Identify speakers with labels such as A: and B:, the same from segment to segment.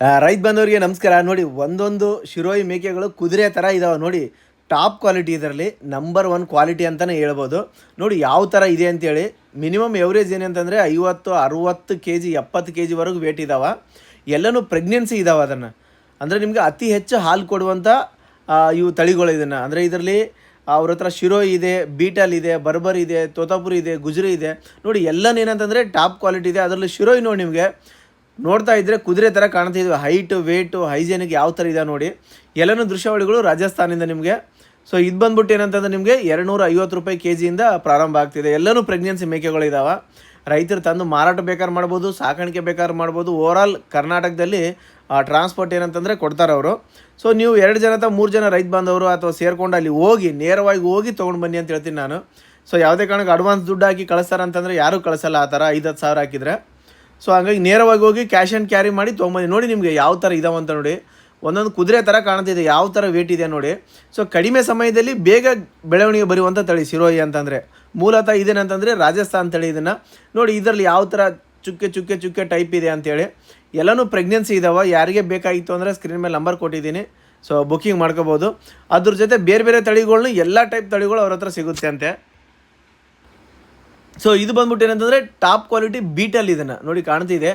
A: ರೈತ ಬಂದವರಿಗೆ ನಮಸ್ಕಾರ. ನೋಡಿ, ಒಂದೊಂದು ಶಿರೋಯಿ ಮೇಕೆಗಳು ಕುದುರೆ ಥರ ಇದಾವೆ. ನೋಡಿ, ಟಾಪ್ ಕ್ವಾಲಿಟಿ ಇದರಲ್ಲಿ, ನಂಬರ್ ಒನ್ ಕ್ವಾಲಿಟಿ ಅಂತಲೇ ಹೇಳ್ಬೋದು. ನೋಡಿ, ಯಾವ ಥರ ಇದೆ ಅಂತೇಳಿ, ಮಿನಿಮಮ್ ಎವರೇಜ್ ಏನಂತಂದರೆ, ಐವತ್ತು, ಅರುವತ್ತು ಕೆ ಜಿ ಎಪ್ಪತ್ತು ಕೆ ಜಿವರೆಗೂ ವೇಟ್ ಇದಾವೆ. ಎಲ್ಲನೂ ಪ್ರೆಗ್ನೆನ್ಸಿ ಇದಾವೆ ಅದನ್ನು. ಅಂದರೆ, ನಿಮಗೆ ಅತಿ ಹೆಚ್ಚು ಹಾಲು ಕೊಡುವಂಥ ಇವು ತಳಿಗಳು ಇದನ್ನು. ಅಂದರೆ, ಇದರಲ್ಲಿ ಅವ್ರ ಹತ್ರ ಶಿರೋ ಇದೆ, ಬೀಟಲ್ ಇದೆ, ಬರ್ಬರ್ ಇದೆ, ತೋತಾಪುರಿ ಇದೆ, ಗುಜರಿ ಇದೆ. ನೋಡಿ ಎಲ್ಲನೇನಂತಂದರೆ ಟಾಪ್ ಕ್ವಾಲಿಟಿ ಇದೆ. ಅದರಲ್ಲಿ ಶಿರೋಯಿ ನೋಡಿ ನಿಮಗೆ ನೋಡ್ತಾ ಇದ್ದರೆ ಕುದುರೆ ಥರ ಕಾಣ್ತಿದ್ವಿ ಹೈಟು ವೇಟು ಹೈಜೆನಿಕ್ ಯಾವ ಥರ ಇದೆ ನೋಡಿ. ಎಲ್ಲನೂ ದೃಶ್ಯಾವಳಿಗಳು ರಾಜಸ್ಥಾನಿಂದ ನಿಮಗೆ. ಸೊ ಇದು ಬಂದ್ಬಿಟ್ಟು ಏನಂತಂದ್ರೆ ನಿಮಗೆ ಎರಡುನೂರ ಐವತ್ತು ರೂಪಾಯಿ ಕೆ ಜಿಯಿಂದ ಪ್ರಾರಂಭ ಆಗ್ತಿದೆ. ಎಲ್ಲನೂ ಪ್ರೆಗ್ನೆನ್ಸಿ ಮೇಕೆಗಳು ಇದಾವೆ. ರೈತರು ತಂದು ಮಾರಾಟ ಬೇಕಾದ್ರೆ ಮಾಡ್ಬೋದು, ಸಾಕಾಣಿಕೆ ಬೇಕಾದ್ರೆ ಮಾಡ್ಬೋದು. ಓವರಾಲ್ ಕರ್ನಾಟಕದಲ್ಲಿ ಟ್ರಾನ್ಸ್ಪೋರ್ಟ್ ಏನಂತಂದರೆ ಕೊಡ್ತಾರೆ ಅವರು. ಸೊ ನೀವು ಎರಡು ಜನ ಅಥವಾ ಮೂರು ಜನ ರೈತ ಬಾಂಧವರು ಅಥವಾ ಸೇರ್ಕೊಂಡು ಅಲ್ಲಿ ಹೋಗಿ, ನೇರವಾಗಿ ಹೋಗಿ ತೊಗೊಂಡು ಬನ್ನಿ ಅಂತ ಹೇಳ್ತೀನಿ ನಾನು. ಸೊ ಯಾವುದೇ ಕಾರಣಕ್ಕೆ ಅಡ್ವಾನ್ಸ್ ದುಡ್ಡು ಹಾಕಿ ಕಳಿಸ್ತಾರೆ ಅಂತಂದರೆ ಯಾರೂ ಕಳಿಸಲ್ಲ. ಆ ಥರ ಐದು ಹತ್ತು ಸಾವಿರ ಹಾಕಿದ್ರೆ. ಸೊ ಹಂಗಾಗಿ ನೇರವಾಗಿ ಹೋಗಿ ಕ್ಯಾಶ್ ಆ್ಯಂಡ್ ಕ್ಯಾರಿ ಮಾಡಿ ತೊಗೊಂಬನ್ನಿ. ನೋಡಿ ನಿಮಗೆ ಯಾವ ಥರ ಅಂತ ನೋಡಿ. ಒಂದೊಂದು ಕುದುರೆ ಥರ ಕಾಣ್ತಿದೆ, ಯಾವ ಥರ ವೇಟ್ ಇದೆ ನೋಡಿ. ಸೊ ಕಡಿಮೆ ಸಮಯದಲ್ಲಿ ಬೇಗ ಬೆಳವಣಿಗೆ ಬರುವಂಥ ತಳಿ ಸಿರೋಹಿ ಅಂತಂದರೆ. ಮೂಲತಃ ಇದೇನಂತಂದರೆ ರಾಜಸ್ಥಾನ್ ತಳಿ ಇದನ್ನು. ನೋಡಿ, ಇದರಲ್ಲಿ ಯಾವ ಥರ ಚುಕ್ಕೆ ಚುಕ್ಕೆ ಚುಕ್ಕೆ ಟೈಪ್ ಇದೆ ಅಂತೇಳಿ. ಎಲ್ಲನೂ ಪ್ರೆಗ್ನೆನ್ಸಿ ಇದಾವೆ. ಯಾರಿಗೆ ಬೇಕಾಗಿತ್ತು ಅಂದರೆ ಸ್ಕ್ರೀನ್ ಮೇಲೆ ನಂಬರ್ ಕೊಟ್ಟಿದ್ದೀನಿ. ಸೊ ಬುಕ್ಕಿಂಗ್ ಮಾಡ್ಕೋಬೋದು. ಅದ್ರ ಜೊತೆ ಬೇರೆ ಬೇರೆ ತಳಿಗಳ್ನು ಎಲ್ಲ ಟೈಪ್ ತಳಿಗಳು ಅವ್ರ ಹತ್ರ ಸಿಗುತ್ತೆ ಅಂತೆ. ಸೊ ಇದು ಬಂದ್ಬಿಟ್ಟು ಏನಂತಂದರೆ ಟಾಪ್ ಕ್ವಾಲಿಟಿ ಬೀಟಲ್ಲಿ ಇದನ್ನು ನೋಡಿ ಕಾಣ್ತಿದೆ.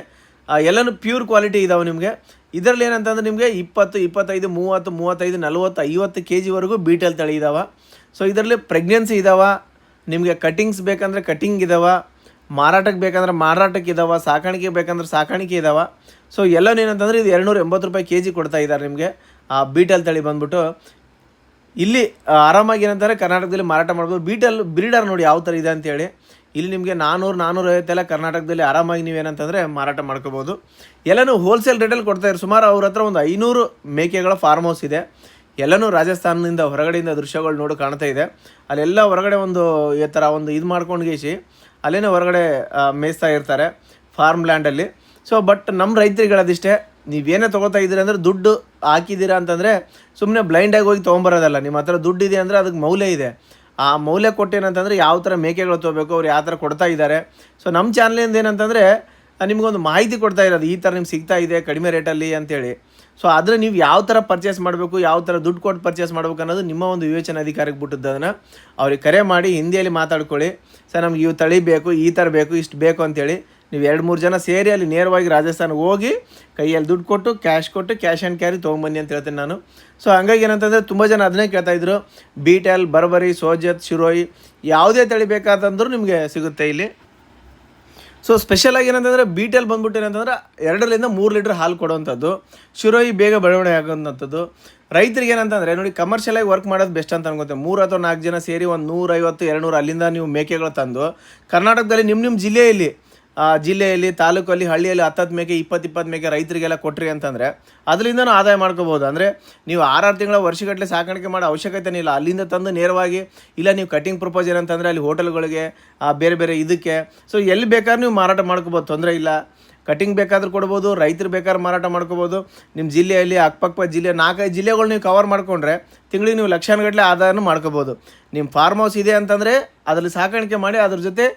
A: ಎಲ್ಲನೂ ಪ್ಯೂರ್ ಕ್ವಾಲಿಟಿ ಇದಾವೆ ನಿಮಗೆ. ಇದರಲ್ಲಿ ಏನಂತಂದ್ರೆ ನಿಮಗೆ ಇಪ್ಪತ್ತು, ಇಪ್ಪತ್ತೈದು, ಮೂವತ್ತು, ಮೂವತ್ತೈದು, ನಲ್ವತ್ತು, ಐವತ್ತು ಕೆ ಜಿವರೆಗೂ ಬೀಟಲ್ ತಳಿ ಇದಾವೆ. ಸೊ ಇದರಲ್ಲಿ ಪ್ರೆಗ್ನೆನ್ಸಿ ಇದಾವೆ, ನಿಮಗೆ ಕಟಿಂಗ್ಸ್ ಬೇಕಂದರೆ ಕಟಿಂಗ್ ಇದಾವೆ, ಮಾರಾಟಕ್ಕೆ ಬೇಕಂದ್ರೆ ಮಾರಾಟಕ್ಕೆ ಇದಾವೆ, ಸಾಕಾಣಿಕೆ ಬೇಕಂದ್ರೆ ಸಾಕಾಣಿಕೆ ಇದಾವೆ. ಸೊ ಎಲ್ಲನೂ ಏನಂತಂದ್ರೆ ಇದು ಎರಡುನೂರ ಎಂಬತ್ತು ರೂಪಾಯಿ ಕೆ ಜಿ ಕೊಡ್ತಾ ಇದ್ದಾರೆ ನಿಮಗೆ, ಆ ಬೀಟಲ್ ತಳಿ ಬಂದ್ಬಿಟ್ಟು. ಇಲ್ಲಿ ಆರಾಮಾಗಿ ಏನಂತಾರೆ ಕರ್ನಾಟಕದಲ್ಲಿ ಮಾರಾಟ ಮಾಡ್ಬೋದು. ಬೀಟಲ್ ಬ್ರೀಡರ್ ನೋಡಿ ಯಾವ ಥರ ಇದೆ ಅಂತೇಳಿ. ಇಲ್ಲಿ ನಿಮಗೆ ನಾನ್ನೂರು ನಾನ್ನೂರು ಐವತ್ತೆಲ್ಲ ಕರ್ನಾಟಕದಲ್ಲಿ ಆರಾಮಾಗಿ ನೀವೇನಂತಂದರೆ ಮಾರಾಟ ಮಾಡ್ಕೋಬೋದು. ಎಲ್ಲನೂ ಹೋಲ್ಸೇಲ್ ರೇಟಲ್ಲಿ ಕೊಡ್ತಾ ಇದ್ದಾರೆ ಸುಮಾರು ಅವ್ರ ಹತ್ರ ಒಂದು ಐನೂರು ಮೇಕೆಗಳ ಫಾರ್ಮ್ ಹೌಸ್ ಇದೆ. ಎಲ್ಲನೂ ರಾಜಸ್ಥಾನದಿಂದ ಹೊರಗಡೆಯಿಂದ ದೃಶ್ಯಗಳು ನೋಡು ಕಾಣ್ತಾ ಇದೆ. ಅಲ್ಲೆಲ್ಲ ಹೊರಗಡೆ ಒಂದು ಈ ಥರ ಒಂದು ಇದು ಮಾಡ್ಕೊಂಡು ಗೀಸಿ ಅಲ್ಲೇನೇ ಹೊರಗಡೆ ಮೇಯಿಸ್ತಾ ಇರ್ತಾರೆ ಫಾರ್ಮ್ ಲ್ಯಾಂಡಲ್ಲಿ ಸೊ ಬಟ್ ನಮ್ಮ ರೈತರಿಗಳದಿಷ್ಟೇ ನೀವೇನೇ ತೊಗೋತಾ ಇದ್ದೀರಿ ಅಂದರೆ ದುಡ್ಡು ಹಾಕಿದ್ದೀರಾ ಅಂತಂದರೆ ಸುಮ್ಮನೆ ಬ್ಲೈಂಡಾಗಿ ಹೋಗಿ ತೊಗೊಂಬರೋದಲ್ಲ. ನಿಮ್ಮ ಹತ್ರ ದುಡ್ಡಿದೆ ಅಂದರೆ ಅದಕ್ಕೆ ಮೌಲ್ಯ ಇದೆ. ಆ ಮೌಲ್ಯ ಕೊಟ್ಟೇನಂತಂದರೆ ಯಾವ ಥರ ಮೇಕೆಗಳು ತೊಗೋಬೇಕು, ಅವ್ರು ಯಾವ ಥರ ಕೊಡ್ತಾ ಇದ್ದಾರೆ. ಸೊ ನಮ್ಮ ಚಾನಲಿಂದ ಏನಂತಂದರೆ, ನಿಮಗೊಂದು ಮಾಹಿತಿ ಕೊಡ್ತಾ ಇರೋದು, ಈ ಥರ ನಿಮ್ಗೆ ಸಿಗ್ತಾ ಇದೆ ಕಡಿಮೆ ರೇಟಲ್ಲಿ ಅಂತೇಳಿ. ಸೊ ಆದರೆ ನೀವು ಯಾವ ಥರ ಪರ್ಚೇಸ್ ಮಾಡಬೇಕು, ಯಾವ ಥರ ದುಡ್ಡು ಕೊಟ್ಟು ಪರ್ಚೇಸ್ ಮಾಡ್ಬೇಕು ಅನ್ನೋದು ನಿಮ್ಮ ಒಂದು ವಿವೇಚನಾ ಅಧಿಕಾರಿಗೆ ಬಿಟ್ಟದ್ದು ಅದನ್ನು ಅವ್ರಿಗೆ ಕರೆ ಮಾಡಿ, ಹಿಂದಿಯಲ್ಲಿ ಮಾತಾಡ್ಕೊಳ್ಳಿ. ಸರ್ ನಮ್ಗೆ ಇವು ತಳಿ ಬೇಕು, ಈ ಥರ ಬೇಕು, ಇಷ್ಟು ಬೇಕು ಅಂತೇಳಿ ನೀವು ಎರಡು ಮೂರು ಜನ ಸೇರಿ ಅಲ್ಲಿ ನೇರವಾಗಿ ರಾಜಸ್ಥಾನಕ್ಕೆ ಹೋಗಿ ಕೈಯಲ್ಲಿ ದುಡ್ಡು ಕೊಟ್ಟು ಕ್ಯಾಶ್ ಕೊಟ್ಟು ಕ್ಯಾಶ್ ಆ್ಯಂಡ್ ಕ್ಯಾರಿ ತೊಗೊಂಬನ್ನಿ ಅಂತ ಹೇಳ್ತೀನಿ ನಾನು. ಸೊ ಹಂಗಾಗಿ ಏನಂತಂದರೆ ತುಂಬ ಜನ ಅದನ್ನೇ ಕೇಳ್ತಾ ಇದ್ರು. ಬೀಟೆಲ್ ಬರ್ಬರಿ ಸೋಜತ್ ಶಿರೋಯಿ ಯಾವುದೇ ತಳಿ ಬೇಕಾದಂದ್ರೂ ನಿಮಗೆ ಸಿಗುತ್ತೆ ಇಲ್ಲಿ. ಸೊ ಸ್ಪೆಷಲಾಗಿ ಏನಂತಂದರೆ ಬೀಟೆಲ್ ಬಂದ್ಬಿಟ್ಟು ಏನಂತಂದ್ರೆ ಎರಡರಿಂದ ಮೂರು ಲೀಟ್ರ್ ಹಾಲು ಕೊಡುವಂಥದ್ದು. ಶಿರೋಯಿ ಬೇಗ ಬೆಳವಣಿಗೆ ಆಗೋಂಥದ್ದು ರೈತರಿಗೆ ಏನಂತಂದರೆ ನೋಡಿ ಕಮರ್ಷಿಯಲಾಗಿ ವರ್ಕ್ ಮಾಡೋದು ಬೆಸ್ಟ್ ಅಂತ ಅನ್ಕೋತೆ ಮೂರು ಅಥವಾ ನಾಲ್ಕು ಜನ ಸೇರಿ ಒಂದು ನೂರೈವತ್ತು ಎರಡು ನೂರು ಅಲ್ಲಿಂದ ನೀವು ಮೇಕೆಗಳು ತಂದು, ಕರ್ನಾಟಕದಲ್ಲಿ ನಿಮ್ಮ ನಿಮ್ಮ ಜಿಲ್ಲೆಯಲ್ಲಿ ಜಿಲ್ಲೆಯಲ್ಲಿ, ತಾಲೂಕಲ್ಲಿ, ಹಳ್ಳಿಯಲ್ಲಿ ಹತ್ತತ್ತು ಮೇಕೆ, ಇಪ್ಪತ್ತು ಇಪ್ಪತ್ತು ಮೇಕೆ ರೈತರಿಗೆಲ್ಲ ಕೊಟ್ರಿ ಅಂತಂದರೆ ಅದರಿಂದನೂ ಆದಾಯ ಮಾಡ್ಕೋಬೋದು ಅಂದರೆ ನೀವು ಆರಾರು ತಿಂಗಳ ವರ್ಷಗಟ್ಟಲೆ ಸಾಕಾಣಿಕೆ ಮಾಡೋ ಅವಶ್ಯಕತೆನೇ ಇಲ್ಲ ಅಲ್ಲಿಂದ ತಂದು ನೇರವಾಗಿ, ಇಲ್ಲ ನೀವು ಕಟಿಂಗ್ ಪ್ರಪೋಸ್ ಏನಂತಂದರೆ ಅಲ್ಲಿ ಹೋಟೆಲ್ಗಳಿಗೆ ಬೇರೆ ಬೇರೆ ಇದಕ್ಕೆ. ಸೊ ಎಲ್ಲಿ ಬೇಕಾದ್ರೂ ನೀವು ಮಾರಾಟ ಮಾಡ್ಕೋಬೋದು ತೊಂದರೆ ಇಲ್ಲ. ಕಟಿಂಗ್ ಬೇಕಾದ್ರೂ ಕೊಡ್ಬೋದು, ರೈತರು ಬೇಕಾದ್ರೂ ಮಾರಾಟ ಮಾಡ್ಕೋಬೋದು ನಿಮ್ಮ ಜಿಲ್ಲೆಯಲ್ಲಿ ಅಕ್ಕಪಕ್ಕ ಜಿಲ್ಲೆ, ನಾಲ್ಕೈದು ಜಿಲ್ಲೆಗಳು ನೀವು ಕವರ್ ಮಾಡಿಕೊಂಡ್ರೆ ತಿಂಗಳಿಗೆ ನೀವು ಲಕ್ಷಾನುಗಟ್ಟಲೆ ಆದಾಯನೂ ಮಾಡ್ಕೋಬೋದು ನಿಮ್ಮ ಫಾರ್ಮ್ ಹೌಸ್ ಇದೆ ಅಂತಂದರೆ, ಅದರಲ್ಲಿ ಸಾಕಾಣಿಕೆ ಮಾಡಿ ಅದ್ರ ಜೊತೆ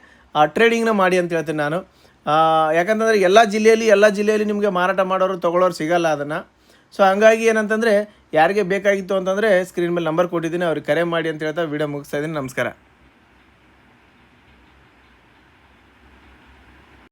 A: ಟ್ರೇಡಿಂಗ್ನ ಮಾಡಿ ಅಂತ ಹೇಳ್ತೀನಿ ನಾನು. ಯಾಕಂತಂದರೆ ಎಲ್ಲ ಜಿಲ್ಲೆಯಲ್ಲಿ ಎಲ್ಲ ಜಿಲ್ಲೆಯಲ್ಲಿ ನಿಮಗೆ ಮಾರಾಟ ಮಾಡೋರು ತೊಗೊಳೋರು ಸಿಗಲ್ಲ ಅದನ್ನು. ಸೊ ಹಂಗಾಗಿ ಏನಂತಂದರೆ, ಯಾರಿಗೆ ಬೇಕಾಗಿತ್ತು ಅಂತಂದರೆ ಸ್ಕ್ರೀನ್ ಮೇಲೆ ನಂಬರ್ ಕೊಟ್ಟಿದ್ದೀನಿ, ಅವ್ರಿಗೆ ಕರೆ ಮಾಡಿ ಅಂತ ಹೇಳ್ತಾ ವಿಡಿಯೋ ಮುಗಿಸ್ತಾ ಇದ್ದೀನಿ. ನಮಸ್ಕಾರ.